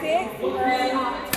对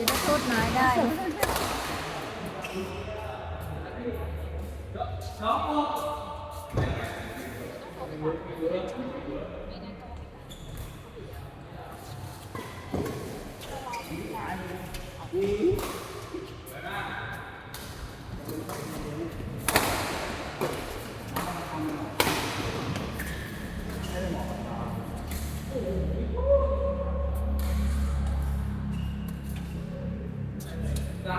จะได้โทษไายได้อื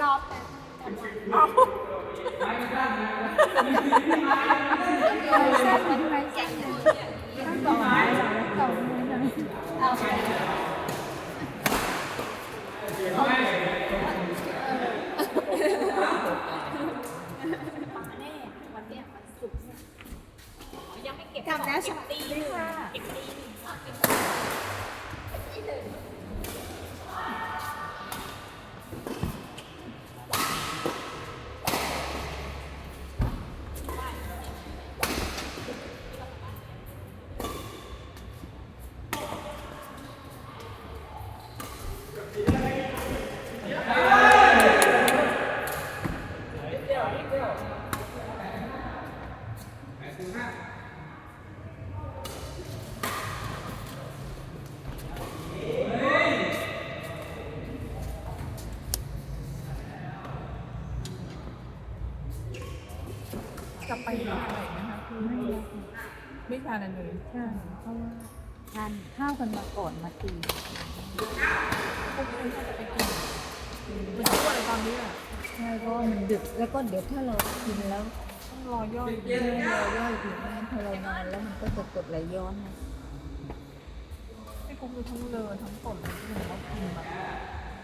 รอบแต่แซ่บเป็นไรแซ่บต้องต่อม้ต่อม้หน่อยเอาไปานอะไรเลยใช่เพราะว่าทานข้าวกันมาก่อนมาตีพวกนี้น่าจะไปกินมันช่วยตอนนี้อะใช่เพราะมันดึกแล้วก็เดี๋ยวถ้าเรากินแล้วต้องรอย่อยเรื่องรอย่อยอีกไม่งั้นพอเรานอนแล้วมันก็จะกดไหลย้อนนะให้กุ๊กคือทั้งเลอทั้งปนที่หนูว่ากินแบบ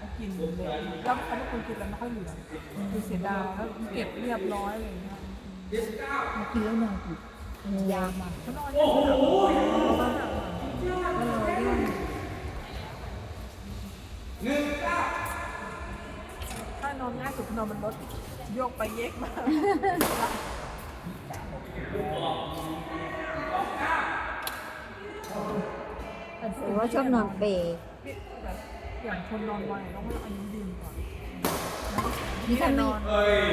ว่ากินเลยแล้วเขาเป็นคนกินแล้วไม่ค่อยเหลือคือเสียดายแล้วเก็บเรียบร้อยอะไรอย่างเงี้ยมากินแล้วนอนอีก ยามาเขานอนเนี่ยก็รอย่อยถ้านอนง่ายสุดคือนอนบนรถโยกไปเยกมาหรือว่าชอบนอนเปรย์อย่างคนนอนไวต้องให้อายุยืนก่อนนี่ถ้าไม่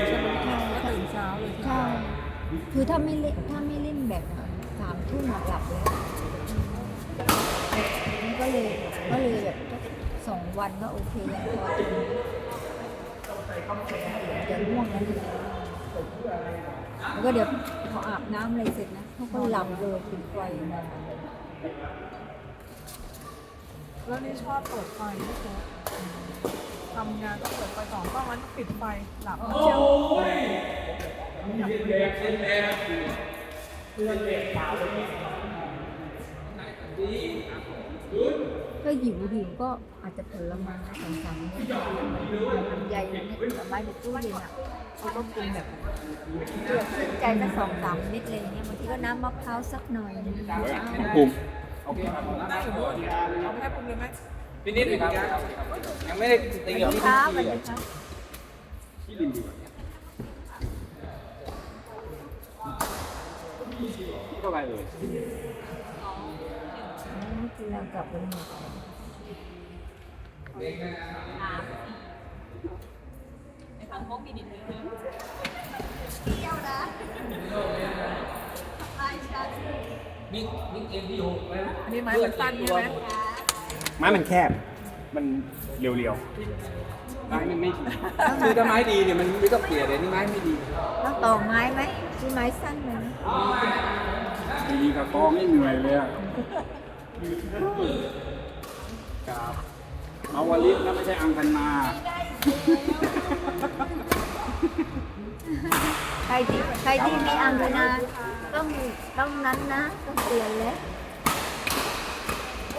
ใช่ไหมแล้วตื่นเช้าเลยใช่คือถ้าไม่เล่นถ้าไม่เล่น แบบสามทุ่มหลับแล้วก็เลยก็เลยแบบสองวันก็โอเคยังพอจะง่วงแล้วนี่แล้วก็เดี๋ยวพออาบน้ำอะไรเสร็จนะเขาก็หลับเลยปิดไฟนอนแล้วนี่ชอบเปิดไฟที่โต๊ะทำงานก็เปิดไฟสองก็มันปิดไฟหลับเชียว ก็หิวหิวก็อาจจะผลไม้สองสามเม็ดลำไยเนี่ยผลไม้ในตู้เย็นอะเขาก็กินแบบเลือกสนใจสักสองสามเม็ดเลยเนี่ยบางทีก็น้ำมะพร้าวสักหน่อยนึงเช้าภูมิโอเคครับนั่งอยู่ด้วยเอาไปให้ปุ่มเลยไหมพี่นิดครับยังไม่ได้ตีสวัสกับดีพี่ครับสวัสดีครับที่ริมดีกว่า ท่าไหร่เอ่ยนี่คือเรากลับไปหมดในทางห้องมีนิดนึงเที่ยวนะไอ้ชันบิ๊กบิ๊กเอ็มดีหกเลยนะอันนี้ไม้มันสั้นใช่ไหมไม้มันแคบ มันเรียวๆ ไม้มันไม่ดีคือถ้าไม้ดีเนี่ยมันไม่ต้องเกลี่ยเลยนี่ไม้ไม่ดี ต้องต่อไม้ไหมซื้อไม้สั้นเลย ดีกับกองไม่เหนื่อยเลยอะครับเอาวลิศนะไม่ใช่อังคันนาใครที่ใครที่มีอังคณาต้องต้องนั้นนะ ต้องเปลี่ยนแล้ว โ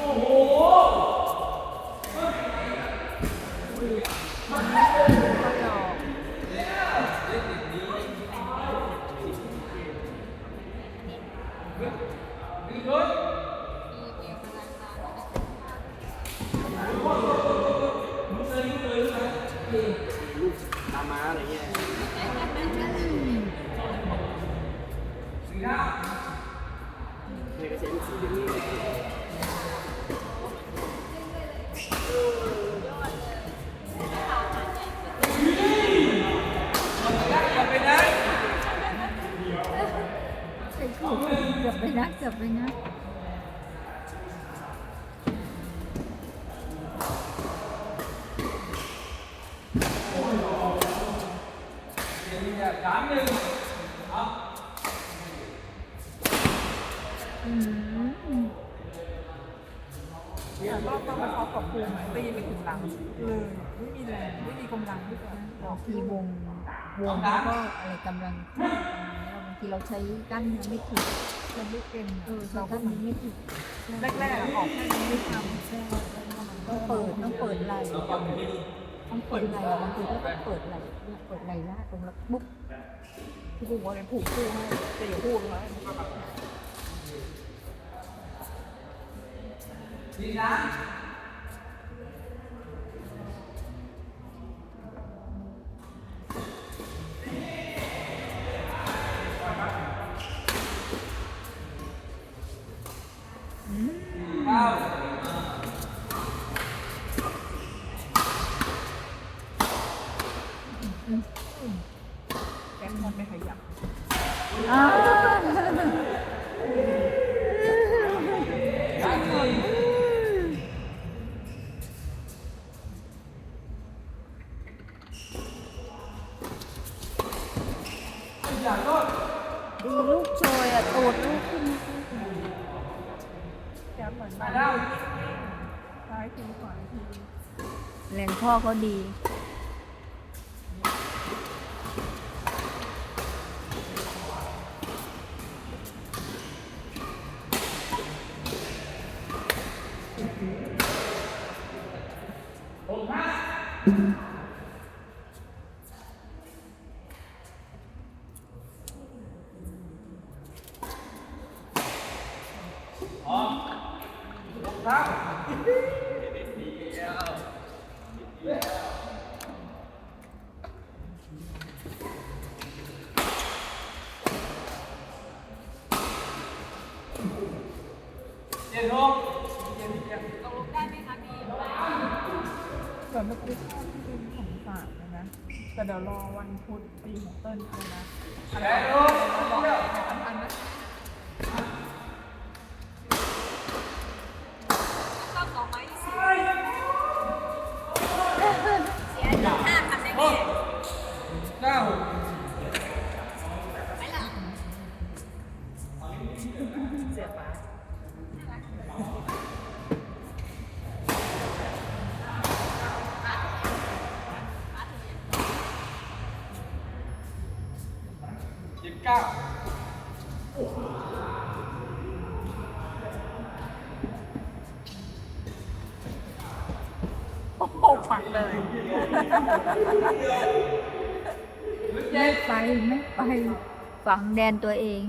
กำลังที่จะบางทีวงวงแล้วก็อะไรกำลังขึ้นบางทีเราใช้กล้ามเนื้อไม่ถึงเราไม่เป็นเออใช้กล้ามเนื้อไม่ถึงแรกๆอะออกแค่นี้ไม่ทำแค่ต้องเปิดต้องเปิดไหล่ต้องเปิดไหล่บางทีก็ต้องเปิดไหล่เนี่ยเปิดไหล่ลากตรงแล้วปุ๊บที่ผูกว่าเป็นผูกคู่ให้แต่อย่าพูดเลยแก ดูลูกโชยอะตูดลูกขึ้นแกนเหมือนมาแล้วซ้ายทีขวาทีแรงพ่อเขาดี ส่วนเมื่อกี้ข้อที่เป็นของฝากเลนะแต่เดี๋ยวรอวันพุธปีของเติ้ลเอานะอันนั้น เลยไม่ไปไม่ไปฝังแดนตัวเอง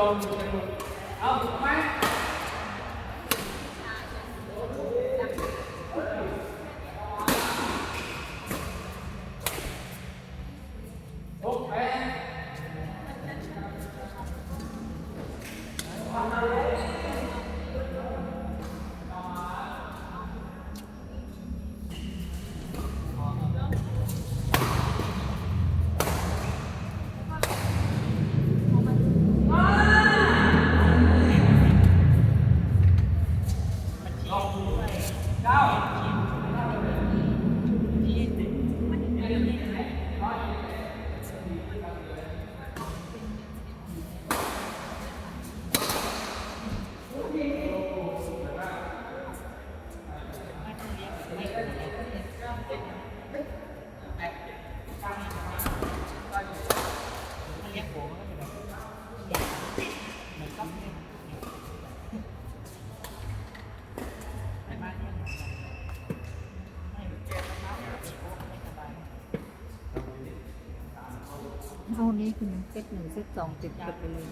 ลงอยู่ในมือเอาไห เซตหนึ่งเซตสองติดกันไปเลย